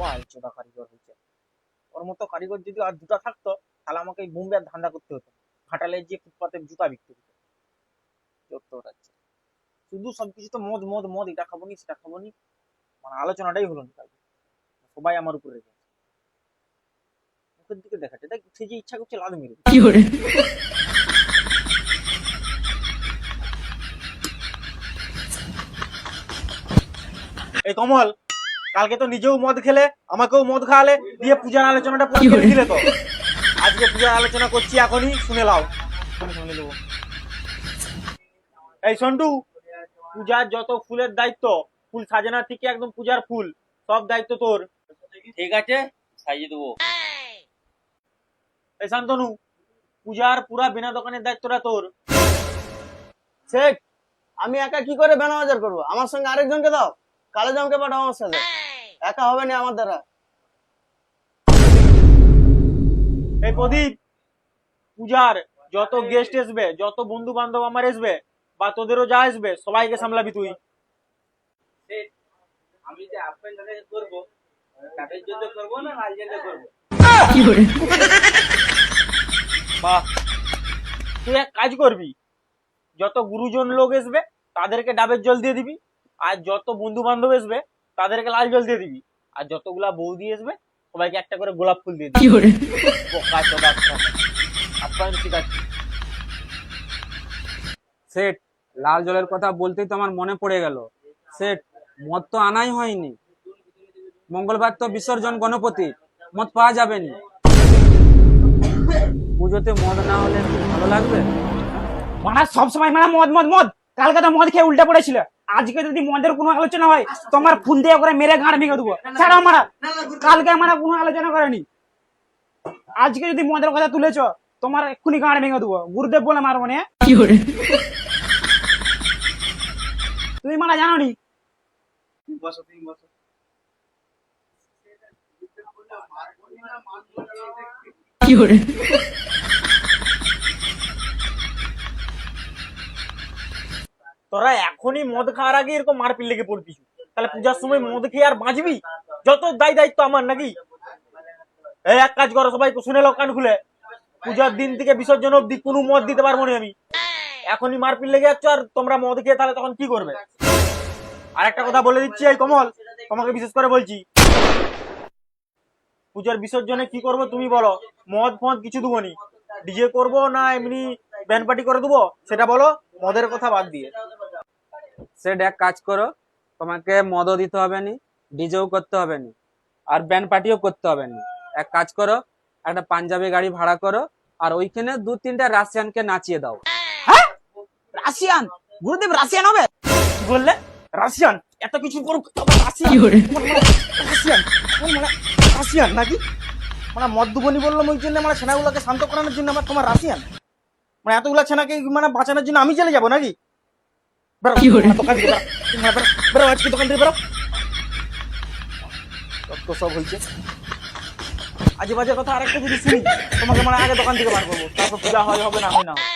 বাল চোদা কারিগর হয়েছে। ওর মতো কারিগর যদি আর দুটা থাকতো তাহলে আমাকে এই বোম্বে আর ধান্দা করতে হতো না। ঘাটালে যে ফুটপাতে জুতা বিক্রি হতো। যত রাজ্যে শুধু সবকিছু তো মদ মদ মদ এটা খাব নি সেটা খাব নি। মানে আলোচনাটাই হলো না কালকে সবাই আমার উপরে মুখের দিকে দেখাচ্ছে। দেখ সে যে ইচ্ছা করছে লাদ মেরে এই কমল কালকে তো নিজেও মদ খেলে আমাকেও মদ খাওয়ালে দিয়ে পূজার আলোচনাটা পুরো কেটে দিলে তো। আজকে পূজার আলোচনা করছি এখনই শুনে লাও শুনে নেব এই সন্টু পূজার যত ফুলের দায়িত্ব ফুল সাজানো থেকে একদম পূজার ফুল সব দায়িত্ব তোর। ঠিক আছে সাজিয়ে দেবো। এই শান্তনু পূজার পুরা বিনা দোকানের দায়িত্বটা তোর। শেখ আমি একা কি করে বেনা বাজার করব? আমার সঙ্গে আরেকজনকে দাও। কালো জামকে পাঠাও আমার সাথে। একা হবে না আমার দ্বারা। এই প্রদীপ পূজার যত গেস্ট আসবে যত বন্ধু বান্ধব আমার আসবে বা তোদেরও যা আসবে সবাইকে সামলাবি তুই। আমি যে আপেল দাদাকে তাদের জন্য করব না লাল জন্য বাহ। তুই এক কাজ করবি যত গুরুজন লোক আসবে তাদেরকে ডাবের জল দিয়ে দিবি। আর যত বন্ধু বান্ধব আসবে তাদেরকে লাল জল দিয়ে দিবি। আর যতগুলা বৌদি আসবে সবাইকে একটা করে গোলাপ ফুল দিয়ে দিবি। সেট লাল জলের কথা বলতেই তো আমার মনে পড়ে গেল। সেট মদ তো আনাই হয়নি। মঙ্গলবার তো বিসর্জন গণপতি মদ পাওয়া যাবে নি। পুজোতে মদ না হলে ভালো লাগবে? মানে সবসময় মানে মদ মদ মদ। কালকে তো মদ খেয়ে উল্টে পড়েছিল। আজকে যদি মদের কোনো আলোচনা হয় তোমার ফুল দিয়ে করে মেরে গাঁড় ভেঙে দেবো। ছাড়া মারা কালকে মানে কোনো আলোচনা করেনি। আজকে যদি মদের কথা তুলেছ তোমার এক্ষুনি গাঁড় ভেঙে দেবো। গুরুদেব বলে মারবো না। তুমি মারা জানো নি বসো তুমি বসো তোরা এখনই মদ খাওয়ার আগে এরকম মারপিট লেগে পড়তিস তাহলে পূজার সময় মদ খেয়ে আর বাঁচবি? যত দায় দায়িত্ব আমার নাকি? এক কাজ করো, সবাই শুনে লোক কান খুলে। পূজার দিন থেকে বিসর্জন অব্দি কোনো মদ দিতে পারব না আমি। এখনই মারপিট লেগে যাচ্ছ আর তোমরা মদ খেয়ে তাহলে তখন কি করবে? আর একটা কথা বলে দিচ্ছি এই কমল, তোমাকে বিশেষ করে বলছি। পূজার বিসর্জনে কি করব তুমি বলো? মদ ফদ কিছু দেবো নি? ডিজে করব না এমনি ব্যান্ড পার্টি করে দেবো? সেটা বলো, মদের কথা বাদ দিয়ে। সেট এক কাজ করো তোমাকে মদও দিতে হবে নি ডিজেও করতে হবে নি আর ব্যান্ড পার্টিও করতে হবে নি। এক কাজ করো একটা পাঞ্জাবি গাড়ি ভাড়া করো আর ওইখানে দু তিনটা রাশিয়ানকে নাচিয়ে দাও। হ্যাঁ? রাশিয়ান? গুরুদেব রাশিয়ান হবে? কি বললে রাশিয়ান? এত কিছু করুক রাশিয়ান। মানে রাশিয়ান? মানে রাশিয়ান নাকি? মানে মদ্যবনি বললাম ওই জন্য মানে ছেনাগুলোকে শান্ত করানোর জন্য আমার তোমার রাশিয়ান? মানে এতগুলা ছেনাকে মানে বাঁচানোর জন্য আমি চলে যাব নাকি? বেরো, দোকান থেকে বেরো। বেরো, আজকে দোকান থেকে বেরো তো সব হয়েছে আজে বাজে কথা আরেকটা যদি শুনি তোমাকে মানে আগে দোকান থেকে বার করব তারপর পূজা হয় হবে না হয় না হয়।